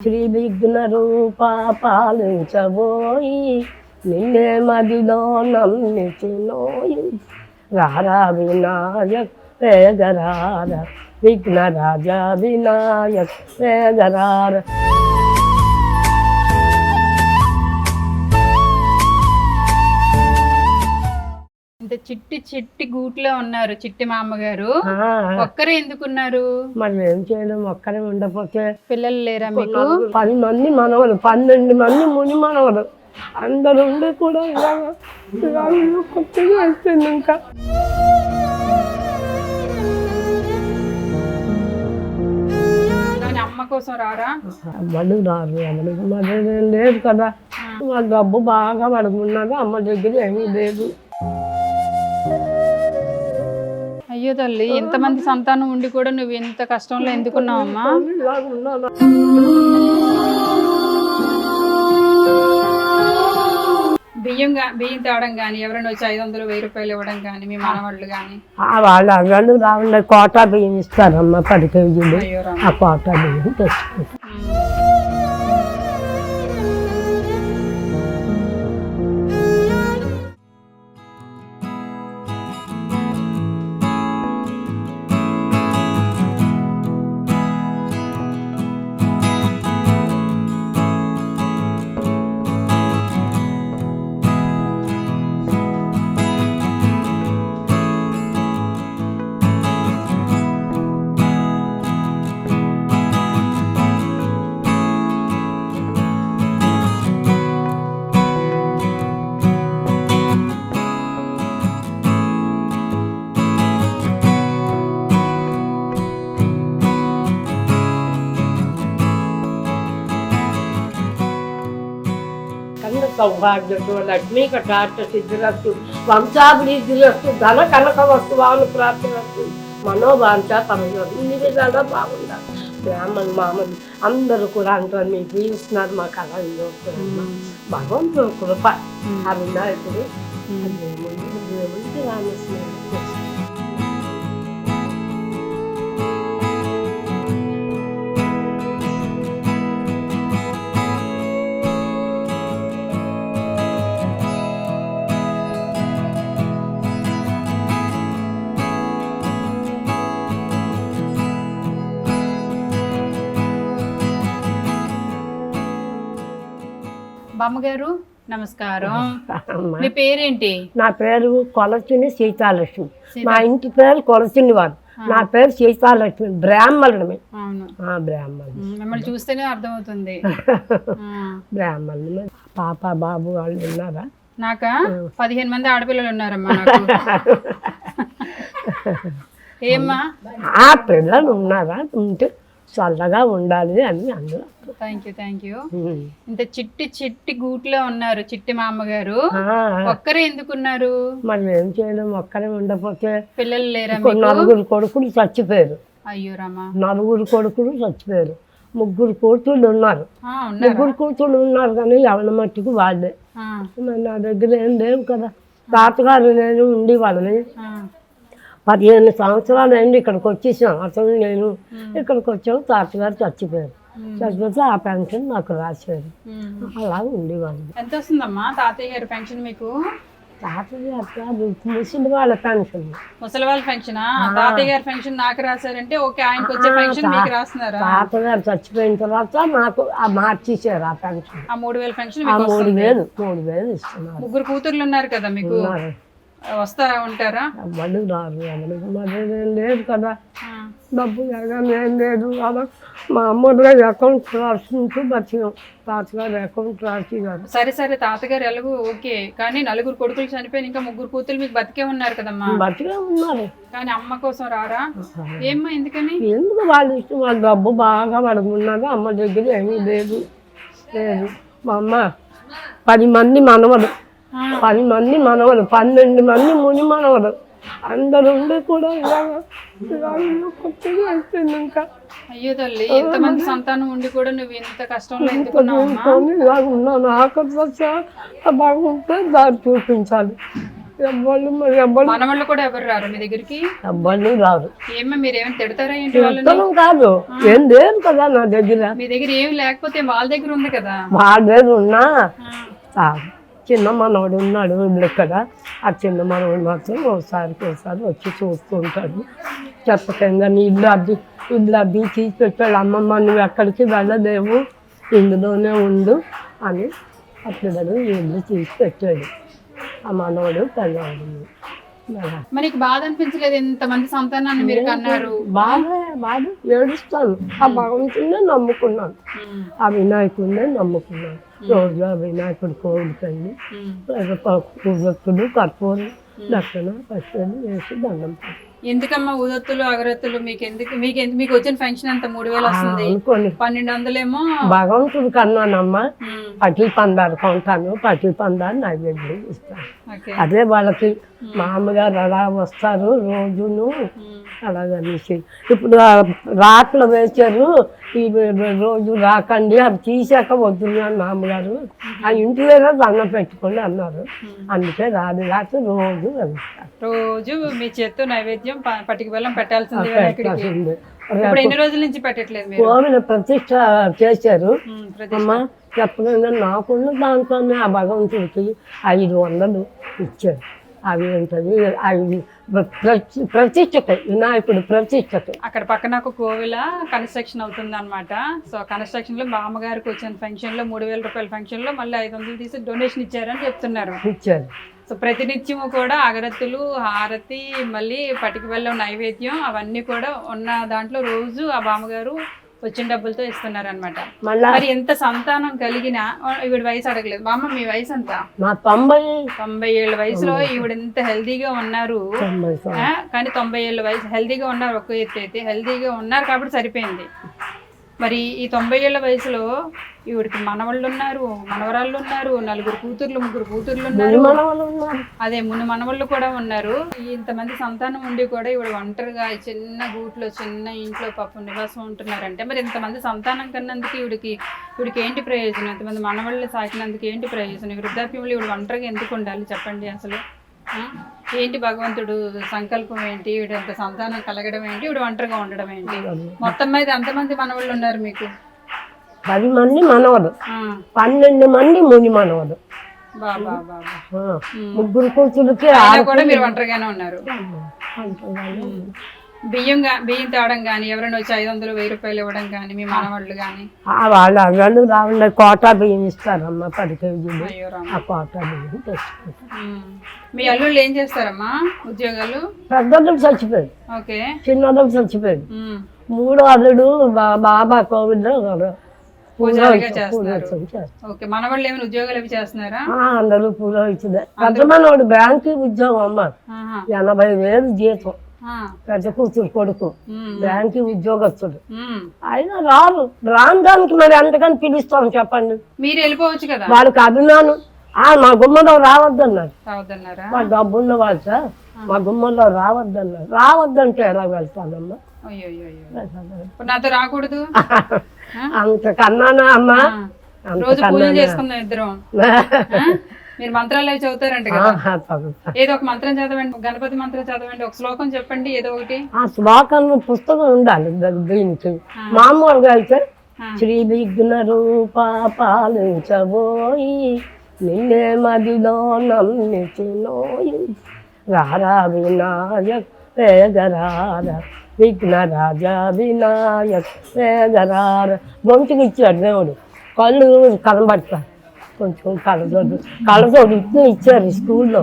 శ్రీ విఘ్న రూప పాలించబోయి నిన్నే మదిలో నమ్మిచినోయి. రారా వినాయక్ వేగరార విఘ్న రాజా వినాయక్ వేగరార చిట్టి చిట్టి గూట్లో ఉన్నారు చిట్టి మామగారు. ఆ, ఒక్కరే ఎందుకున్నారు? మరి ఏం చేయడం ఒక్కరే ఉండకపోతే పిల్లలు లేరా మీకు? పది మంది మనవరు పన్నెండు మంది ముని మనవరు అందరు ఉండి కూడా ఇలాగ కొత్తగా అయిపోయింది ఇంకా. అమ్మ కోసం రారా? లేదు కదా. మా డబ్బు బాగా పడుకున్నది అమ్మ దగ్గర ఏమీ లేదు. అయ్యో తల్లి ఇంతమంది సంతానం ఉండి కూడా నువ్వు ఇంత కష్టంలో ఎందుకున్నావమ్మా ఇలాగ ఉన్నాను బియ్యం గా- బియ్యం తేవడం కానీ ఎవరైనా వచ్చి ఐదు వందలు వెయ్యి రూపాయలు ఇవ్వడం కానీ మీ మనవాళ్ళు కానీ ఆ వాళ్ళు అవ్వలు రావుండే కోటా బియ్యం ఇస్తారమ్మ పది కేజీలు. అయ్యో రామ. ఆ కోటా బియ్యం తెచ్చుకుంటాం సౌభాగ్యతో లక్ష్మీ కటార్థ సిద్ధిరస్తు వంశాభివృద్ధిరస్తు ధన కనక వస్తువాను ప్రాప్తిరస్తు మనోభాంచ పరమం ఇన్ని విధాలుగా బాగుండాలి. బ్రాహ్మణ్ మామూలు అందరూ కూడా అంటారు ఇస్తున్నారు మాకు అలా ఇవ్వకూడదు భగవంతుడు కృప ఆ దేవుడు దేవుడికి రామస్వామి బామ్మగారు నమస్కారం. మీ పేరేంటి? నా పేరు కొలచిని సీతాలక్ష్మి. మా ఇంటి పేరు కొలచిని వారు. నా పేరు సీతాలక్ష్మి బ్రాహ్మణుడమే. బ్రాహ్మణుడు. మిమ్మల్ని చూస్తేనే అర్థమవుతుంది. బ్రాహ్మణుడు పాప బాబు వాళ్ళు ఉన్నారా? నాక? పదిహేను మంది ఆడపిల్లలు ఉన్నారమ్మా ఏమ్మా? ఆ పిల్లలు ఉన్నారా? ఉంటే చల్లగా ఉండాలి అని అందరూ థ్యాంక్ యూ థ్యాంక్ యూ. ఇంత చిట్టి చిట్టి గూట్లో ఉన్నారు చిట్టి మామగారు ఆ, ఒక్కరే ఎందుకున్నారు? మరి ఏం చేయడం ఒక్కరే ఉండకపోతే పిల్లలు లేరా నలుగురు కొడుకులు చచ్చిపోయారు. అయ్యో రామా. నలుగురు కొడుకులు చచ్చిపోయారు. ముగ్గురు కూతుళ్ళు ఉన్నారు. ముగ్గురు కూతుళ్ళు ఉన్నారు కానీ ఎవరి మట్టుకు వాళ్ళే. నా దగ్గర ఏం లేవు కదా. తాతగారు నేను ఉండి వాళ్ళని పదిహేను సంవత్సరాలు అయింది ఇక్కడికి వచ్చేసాం. అసలు నేను ఇక్కడికి వచ్చాను తాతగారు చచ్చిపోయారు. చచ్చిపోతే ఆ పెన్షన్ నాకు రాశారు. అలా ఉండేవాళ్ళు. ఎంత వస్తుందమ్మా తాతయ్య గారి పెన్షన్ మీకు? కాదు, ముసలి వాళ్ళ పెన్షన్. ముసలి వాళ్ళ పెన్షన్? తాతయ్య గారి పెన్షన్ నాకు రాశారంటే ఓకే ఆయనకు వచ్చే పెన్షన్ మీకు రాస్తున్నారా? తాతగారు చచ్చిపోయిన తర్వాత నాకు మార్చేసారు ఆ పెన్షన్. ఆ మూడు వేల పెన్షన్ మూడు వేలు మూడు వేలు ఇస్తున్నారు. ముగ్గురు కూతుర్లు ఉన్నారు కదా మీకు? ఉన్నారు. వస్తా ఉంటారా ఏం లేదు కదా. డబ్బు ఎరగానే ఏం లేదు అలా మా అమ్మలో అకౌంట్ రాసుకుంటూ బతికాం తాతగారు అకౌంట్ రాసిగారు సరే సరే తాతగారు ఎలాగో ఓకే. కానీ నలుగురు కొడుకులు చనిపోయిన ఇంకా ముగ్గురు కూతురు మీకు బతికే ఉన్నారు కదమ్మా. బతికే ఉన్నారు. కానీ అమ్మ కోసం రారా? ఏమ్మా ఎందుకని? ఎందుకు వాళ్ళు ఇష్టం? వాళ్ళ డబ్బు బాగా పడుకున్నారు అమ్మ దగ్గర ఏమీ లేదు. లేదు. మా అమ్మ పది మంది మనవరు ఆ, పది మంది మనవరు పన్నెండు మంది ముని మనవరు అందరు ఉండి కూడా ఇలాగ కొత్తగా అయిపోయింది ఇంకా. అయ్యో తల్లి ఎంతమంది సంతానం ఉండి కూడా నువ్వు ఇంత కష్టంలో ఉన్నాను. దశ బాగుంటే దారి చూపించాలి. ఎవ్వళ్ళు మరి ఎవ్వళ్ళు మనవాళ్ళు కూడా ఎవరు రారు మీ దగ్గరికి? ఎవ్వళ్ళు రారు. ఏమో మీరు ఏమైనా తిడతారా ఏంటి వాళ్ళని? కాదు. ఏం లేదు కదా నా దగ్గర. మీ దగ్గర ఏమి లేకపోతే వాళ్ళ దగ్గర ఉంది కదా? మా దగ్గర ఉన్నా చిన్న మనవడు ఉన్నాడు ఇక్కడ ఆ చిన్న మనవడు మాత్రం ఒకసారికి ఒకసారి వచ్చి చూస్తూ ఉంటాడు. చెప్పకంగా నీ ఇల్లు అద్దె ఇల్లు అద్దె తీసి పెట్టాడు అమ్మమ్మ నువ్వు ఎక్కడికి వెళ్ళలేవు. ఇందులోనే ఉండు అని అప్పుడు ఇల్లు తీసి పెట్టాడు ఆ మనవడు పెద్దవాడు అలా. మరి నీకు బాధ అనిపించలేదు? ఇంతమంది సంతానాన్ని మీరు కన్నారు. బాగా బాగా ఏడుస్తాను. ఆ భగవంతుడినే నమ్ముకున్నాను. ఆ వినాయకుడినే నమ్ముకున్నాను. రోజు ఆ వినాయకుడి కోరికండి ఉమ్. పువ్వొత్తులు కర్పూరం దక్షిణ పచ్చడి వేసి దండం ఎందుకమ్మా ఉదత్తులు అగరత్తులు? మీకు ఎందుకు మీకు ఎందుకు మీకు వచ్చిన ఫంక్షన్ అంత మూడు వేలు వస్తుంది. పన్నెండు వందలేమో భగవంతుడు కన్నానమ్మా ఉమ్, పటిల్ పందారు కొంటాను పటిల్ పందారు నైవేద్యం ఇస్తాను. అదే వాళ్ళకి మామగారు అలా వస్తారు రోజును. అలాగనేసి ఇప్పుడు ఆ రాట్లు వేశారు ఈ రోజు రాకండి అవి తీసాక వద్దున్నారు మామగారు ఆ ఇంటి దగ్గర దండం పెట్టుకోండి అన్నారు. అందుకే రాదు రాక రోజు రోజు మీ చేత్తో నైవేద్యం పటికి బెల్లం పెట్టాల్సింది ఎన్ని రోజుల నుంచి పెట్టట్లేదు కోవిల ప్రతిష్ట చేశారు. అమ్మ చెప్పకుండా నాకున్న దాంట్లోనే ఆ భగవంతుడికి ఐదు వందలు ఇచ్చారు. అవి ఏంటది అవి ప్రతి ప్రతిష్టకి వినాయకుడు ప్రతిష్టకి. అక్కడ పక్కన ఒక కోవిల కన్స్ట్రక్షన్ అవుతుంది అనమాట సో కన్స్ట్రక్షన్లో మా అమ్మగారికి వచ్చిన ఫంక్షన్లో మూడు వేల రూపాయల ఫంక్షన్లో మళ్ళీ ఐదు వందలు తీసి డొనేషన్ ఇచ్చారని చెప్తున్నారు. ఇచ్చారు. సో ప్రతినిత్యము కూడా అగరత్తులు హారతి మళ్ళీ పటికి బెల్లం నైవేద్యం అవన్నీ కూడా ఉన్న దాంట్లో రోజు ఆ బామ్మగారు వచ్చిన డబ్బులతో ఇస్తున్నారు అనమాట మరి ఎంత సంతానం కలిగినా ఈవిడ వయసు అడగలేదు. మా అమ్మ మీ వయసు ఎంత? తొంభై తొంభై ఏళ్ళ వయసులో ఈవిడ ఎంత హెల్దీగా ఉన్నారు. కానీ తొంభై ఏళ్ళ వయసు హెల్దీగా ఉన్నారు ఒక్క ఎత్తు అయితే. హెల్దీగా ఉన్నారు కాబట్టి సరిపోయింది. మరి ఈ తొంభై ఏళ్ళ వయసులో ఈవిడికి మనవాళ్ళు ఉన్నారు మనవరాళ్ళు ఉన్నారు నలుగురు కూతుర్లు ముగ్గురు కూతుర్లు ఉన్నారు. అదే మును మనవళ్ళు కూడా ఉన్నారు. ఇంతమంది సంతానం ఉండి కూడా ఈవిడ ఒంటరిగా చిన్న గూట్లో చిన్న ఇంట్లో పాపం నివాసం ఉంటున్నారంటే మరి ఇంతమంది సంతానం కన్నందుకు ఈవిడికి ఈవిడికి ఏంటి ప్రయోజనం? ఇంతమంది మనవళ్ళు సాకినందుకు ఏంటి ప్రయోజనం? వృద్ధాప్యంలో ఈవిడ ఒంటరిగా ఎందుకు ఉండాలి? చెప్పండి అసలు? ఏంటి భగవంతుడు సంకల్పం ఏంటి? ఈవిడ అంత సంతానం కలగడం ఏంటి? ఈవిడ ఒంటరిగా ఉండడం ఏంటి? మొత్తం మీద ఎంతమంది మనవాళ్ళు ఉన్నారు మీకు? పది మంది మనవలు ఆ, పన్నెండు మంది ముని. ఆ, ముగ్గురు కూతురికి కూడా మీరు ఒంటరిగానే ఉన్నారు. బియ్యం బియ్యం తేవడం కానీ ఎవరైనా వచ్చి ఐదు వందలు వెయ్యి రూపాయలు ఇవ్వడం కానీ మీ మనవాళ్ళు కానీ వాళ్ళు అవ్వలు రాకుండా కోటా బియ్యం ఇస్తారమ్మా పది కేజీలు. ఆ కోటా బియ్యం తెచ్చుకుంటాం. మీ అల్లుళ్ళు ఏం చేస్తారమ్మా ఉద్యోగాలు? పెద్దలు చచ్చిపోయాడు ఓకే. చిన్నోళ్ళు చచ్చిపోయాడు. మూడో అల్లుడు బాబా కోవిడ్ పూజారిగా చేస్తున్నారు. ఓకే. మనవాళ్ళు ఏమైనా ఉద్యోగాలు అవి చేస్తున్నారా? అందరూ పురోహితుడే పెద్ద మనోడు బ్యాంకు ఉద్యోగం అమ్మ. ఎనభై వేలు జీతం. పెద్ద కూతురు కొడుకు. బ్యాంకు ఉద్యోగస్తుడు. అయినా రారు రాను. దానికి మరి ఎంతకని పిలుస్తాం చెప్పండి. మీరు వెళ్ళిపోవచ్చు కదా? వాళ్ళకి అభిమానం. ఆ మా గుమ్మలో రావద్దన్నారు. మా డబ్బున్న వాళ్ళు సార్. మా గుమ్మలో రావద్దన్నారు. రావద్దంటే ఎలా వెళ్తానమ్మా? నాతో రాకూడదు? అంతకన్నానా అమ్మా. రోజు పూజలు చేసుకుందాం ఇద్దరం? మీరు మంత్రాలు అవి చదువుతారంట కదా. ఏదో ఒక మంత్రం చదవండి గణపతి మంత్రం చదవండి ఒక శ్లోకం చెప్పండి ఏదో ఒకటి. ఆ శ్లోకం పుస్తకం ఉండాలి దీనికి మామూలుగా అయితే ఆ. శ్రీ విఘ్న రూప పాలించబోయి నిన్నే మదిలో నమ్మిచినోయి. రారా వినాయక్ వేగరార విఘ్న రాజా వినాయక్ వేగరార గొంతుకి ఇచ్చాడు దేవుడు. కళ్ళు కనబడతారు కొంచెం కళ్ళజోడు కళ్ళజోడు ఇట్లా ఇచ్చారు స్కూల్లో.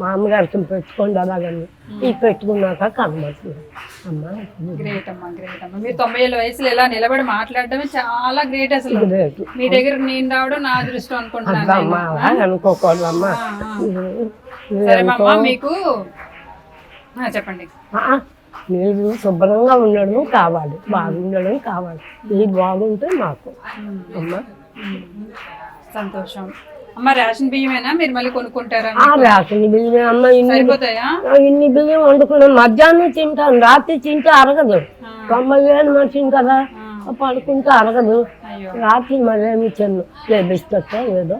మా అమ్మగారికి పెట్టుకోండి అలాగని. ఈ పెట్టుకున్నాక కనబడుతుంది. అమ్మా గ్రేట్ అమ్మా గ్రేట్ అమ్మా. మీరు తొంభై ఏళ్ళ వయసులో ఇలా నిలబడి మాట్లాడడమే చాలా గ్రేట్ అసలు. మీ దగ్గర నేను రావడం నా అదృష్టం అనుకుంటున్నాను అనుకోకూడదు అమ్మా. సరే మీకు చెప్పండి. మీరు శుభ్రంగా ఉండడం కావాలి బాగుండడం కావాలి. ఇది బాగుంటే మాకు. అమ్మా. సంతోషం. అమ్మ రేషన్ బియ్యమేనా? మీరు మళ్ళీ కొనుక్కుంటారా? రేషన్ బియ్యం అమ్మ ఇన్ని సరిపోతాయా? ఇన్ని బియ్యం వండుకున్నాం. మధ్యాహ్నం తింటాను రాత్రి తింటే అరగదు. తొంభై వేలు మనిషిని కదా. పడుకుంటే అరగదు. రాత్రి మరేమి ఏ బిస్కెట్ ఏదో.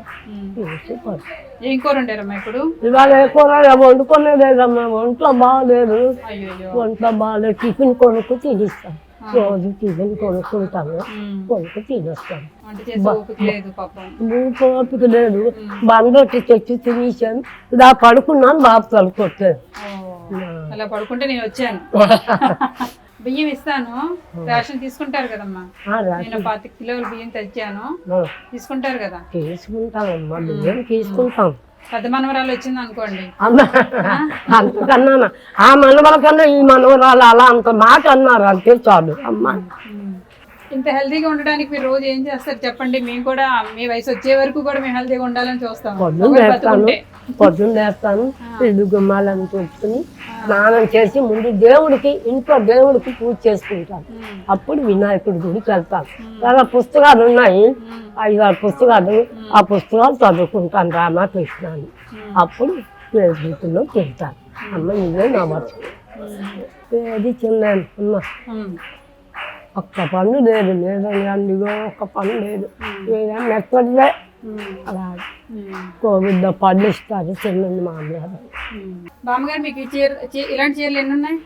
ఏం కూర ఇప్పుడు? ఇవాళ ఏ కూర? వండుకునేదేదమ్మా? ఒంట్లో బాగలేదు ఒంట్లో బాగలేదు టిఫిన్ కొనుక్కు తినిస్తాను రోజు టిఫిన్ కొనుక్కుంటాను కొనుక్కు తినేస్తాను మూడు ఓపిక లేదు బందొట్టి తెచ్చి తినేసాను ఇలా పడుకున్నాను బాబు తలుకొట్టాను అలా పడుకుంటే నేను వచ్చాను. బియ్యం ఇస్తాను. రేషన్ తీసుకుంటారు కదమ్మా. నేను పాతిక కిలోలు బియ్యం తెచ్చాను. తీసుకుంటారు కదా. బియ్యం తీసుకుంటాం పెద్ద మనవరాలు వచ్చింది అనుకోండి. అంతకన్నా ఆ మనవల కన్నా ఈ మనవరాలు అలా అంత మాట అన్నారు అంతే చాలు అమ్మ. ఇంత హెల్తీగా ఉండడానికి మీరు రోజు ఏం చేస్తారు చెప్పండి. మేము కూడా మీ వయసు వచ్చే వరకు కూడా మేము హెల్తీగా ఉండాలని చూస్తాం పొద్దున్న లేస్తాను బతుకుంటే. పొద్దున్న లేస్తాను ఇల్లు గుమ్మాలను తుడుచుకుని స్నానం చేసి ముందు దేవుడికి ఇంట్లో దేవుడికి పూజ చేసుకుంటాను. అప్పుడు వినాయకుడి గుడికి వెళ్తాను. చాలా పుస్తకాలు ఉన్నాయి. ఐదారు పుస్తకాలు ఆ పుస్తకాలు చదువుకుంటాను రామకృష్ణ అని అప్పుడు ఫేస్బుక్లో తింటాను అమ్మ ఇదే నా వర్షం ఏది చిన్నాను అమ్మ? ఉమ్, ఒక్క పన్ను లేదు లేదండి అందులో ఒక్క పన్ను లేదు. ఏదైనా ఎక్కడలే ఉమ్, అలా కోవిడ్ పళ్ళు ఇస్తారు చిన్నది మామూలు ఉమ్. బామ్మగారు మీకు ఇలాంటి చీరలు ఎన్ని ఉన్నాయి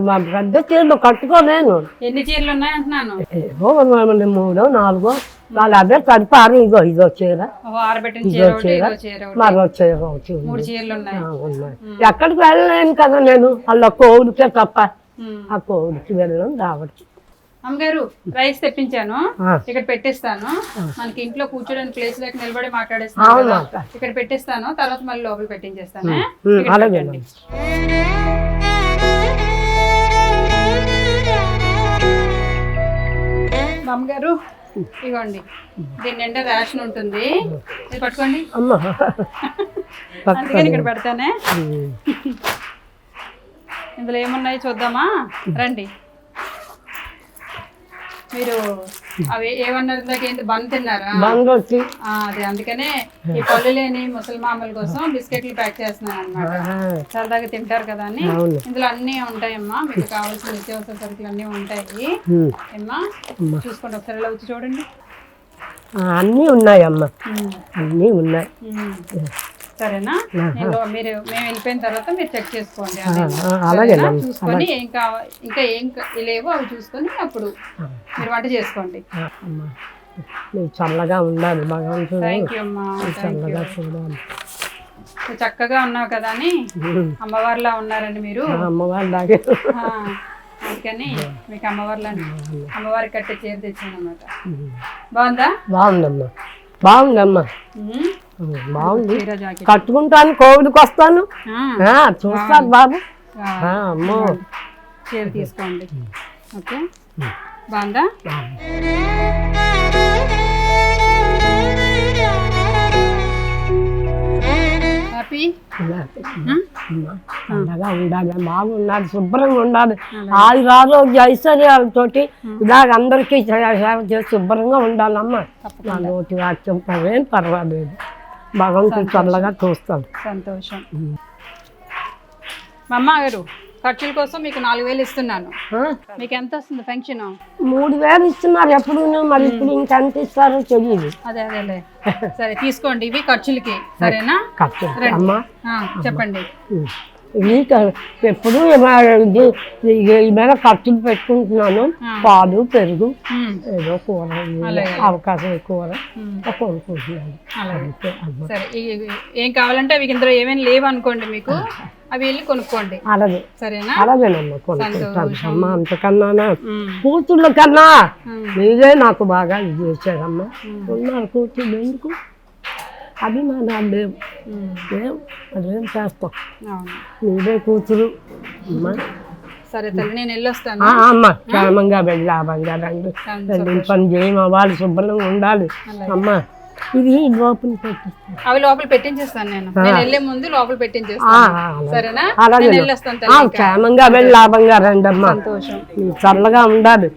మా పెద్ద చీరలు కట్టుకోలేను. ఎన్ని చీరలు ఉన్నాయి అంటున్నాను? మూడో నాలుగో వాళ్ళు అదే కడిపారు ఇగో ఇదో చీర. ఇదో చీర మరో చీర. మూడు చీరలు ఉన్నాయి. ఎక్కడికి వెళ్ళలేను కదా నేను. వాళ్ళ కోవిడ్కే తప్ప. ఆ కోవిడ్కి వెళ్ళడం రావచ్చు. అమ్మగారు రైస్ తెప్పించాను. ఇక్కడ పెట్టేస్తాను. మనకి ఇంట్లో కూర్చోడానికి ప్లేస్ లేక నిలబడి మాట్లాడేస్తాను. ఇక్కడ పెట్టేస్తాను. తర్వాత మళ్ళీ లోపల పెట్టించేస్తాను. అలాగే. అమ్మగారు ఇగోండి. దీని నిండా రేషన్ ఉంటుంది. ఇది పట్టుకోండి. అందుకని ఇక్కడ పెడతానే. ఇందులో ఏమున్నాయి చూద్దామా? రండి. మీరు అవి ఏమన్నారు ఇందాక ఏంటి బంద్ తిన్నారా? అదే అందుకనే ఈ పళ్ళు లేని ముసలిమామల కోసం బిస్కెట్లు ప్యాక్ చేస్తున్నాను అనమాట సరదాగా తింటారు కదా అని. ఇందులో అన్నీ ఉంటాయమ్మా. మీకు కావాల్సిన నిత్యావసర సరుకులు అన్నీ ఉంటాయి. అమ్మ. చూసుకోండి ఒకసారి ఇలా వచ్చి చూడండి. అన్నీ ఉన్నాయి అమ్మ ఉమ్, అన్నీ ఉన్నాయి. సరేనా? నేను మీరు మేము వెళ్ళిపోయిన తర్వాత మీరు చెక్ చేసుకోండి. సరేనా? చూసుకొని కావాలి ఇంకా ఏం క- లేవో అవి చూసుకొని అప్పుడు మీరు వంట చేసుకోండి. ఆ, అమ్మ. నువ్వు చల్లగా ఉండాలి థ్యాంక్ యూ అమ్మా. థ్యాంక్ యూ చల్లగా చూడాలి. నువ్వు చక్కగా ఉన్నావు కదా అని. అమ్మవారిలా ఉన్నారండి మీరు. ఆ అమ్మవారి లాగే. ఆ, అందుకని మీకు అమ్మవారిలా అమ్మవారి కట్టే చీర తెచ్చాను అనమాట బాగుందా? బాగుందమ్మా. బాగుందమ్మా. ఉమ్, బాగుంది. కట్టుకుంటాను కోవిడ్కి వస్తాను. చూస్తాను బాబు. అమ్మో. చీర తీసుకోండి. ఓకే? బాగుందా? చల్లగా ఉండాలి బాగుండాలి శుభ్రంగా ఉండాలి. ఆరు ఆరోగ్య ఐశ్వర్యాలతోటి ఇలాగ అందరికీ సేవ చేసి శుభ్రంగా ఉండాలమ్మా. నా నోటి వాక్యం పర్వాలేదు. భగవంతుడు చల్లగా చూస్తాను. సంతోషం. మా అమ్మ గారు ఖర్చుల కోసం మీకు నాలుగు వేలు ఇస్తున్నాను? మీకు ఎంత వస్తుంది పెన్షన్? మూడు వేలు ఇస్తున్నారు ఎప్పుడు మరి ఇప్పుడు ఇంకెంత ఇస్తారో తెలియదు అదే అదేలే సరే తీసుకోండి ఇవి ఖర్చులకి. సరేనా? ఖర్చు చెప్పండి. ఎప్పుడు ఈ మీద ఖర్చులు పెట్టుకుంటున్నాను. పాలు పెరుగు ఏదో కూర. అవకాశం కూర కొనుక్కుంటున్నాను. ఏం కావాలంటే అవి ఇందులో ఏమేమి లేవు అనుకోండి మీకు అవి వెళ్ళి కొనుక్కోండి. అలాగే. సరేనా? అలాగేనమ్మా కొనుక్కుంటాను. అమ్మ అంతకన్నా కూతుళ్ళ కన్నా మీరే నాకు బాగా ఇది చేశారమ్మా. ఉన్నారు కూతుళ్ళు ఎందుకు? అభిమానాలు లేవు ఉమ్, లేవు అదేం చేస్తాం. మీరే కూతురు. అమ్మా. సరే తల్లి నేను వెళ్ళొస్తాను. అమ్మ. క్షేమంగా వెళ్ళి లాభంగా రండి పని చేయం అవ్వాలి శుభ్రంగా ఉండాలి. అమ్మ. ఇది లోపల పెట్టిస్తాను. అవి లోపల పెట్టించేస్తాను నేను. నేను వెళ్ళే ముందు లోపల పెట్టించేస్తాను. సరేనా? అలాగే. క్షేమంగా వెళ్ళి లాభంగా రండి అమ్మ సంతోషం చల్లగా ఉండాలి.